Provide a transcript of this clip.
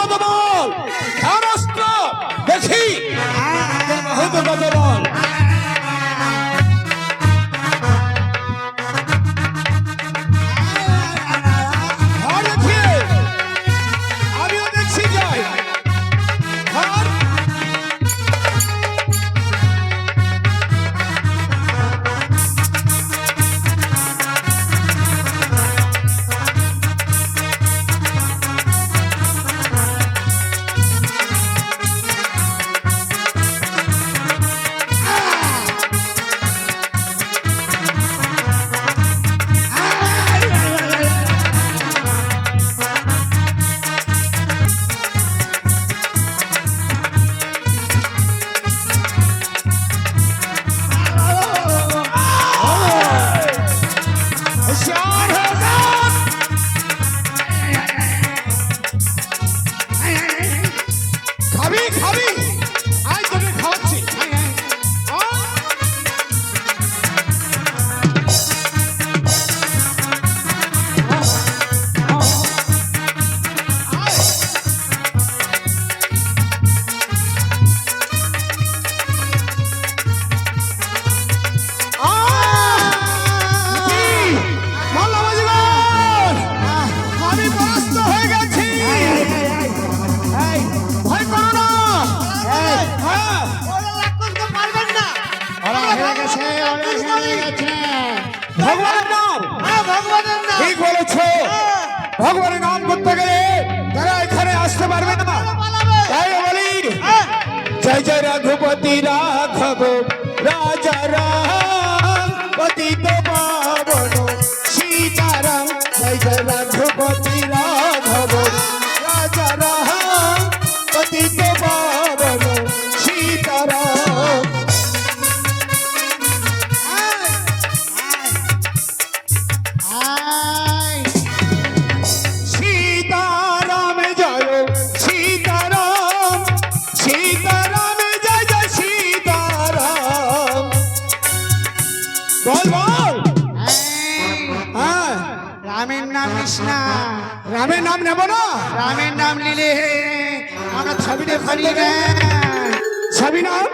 কত বল দেখি খাবি খাবি ভগবানের নাম। ঠিক বলেছ। ভগবানের নাম করতে গেলে তারা এখানে আসতে পারবে না। তাই বলি জয় জয় রাঘুপতি রাঘব রাজা রাম নাম নিস না রামের নাম নেব না? রামের নাম নিলে আমরা ছবিটা ফারিয়ে ছবি নাম?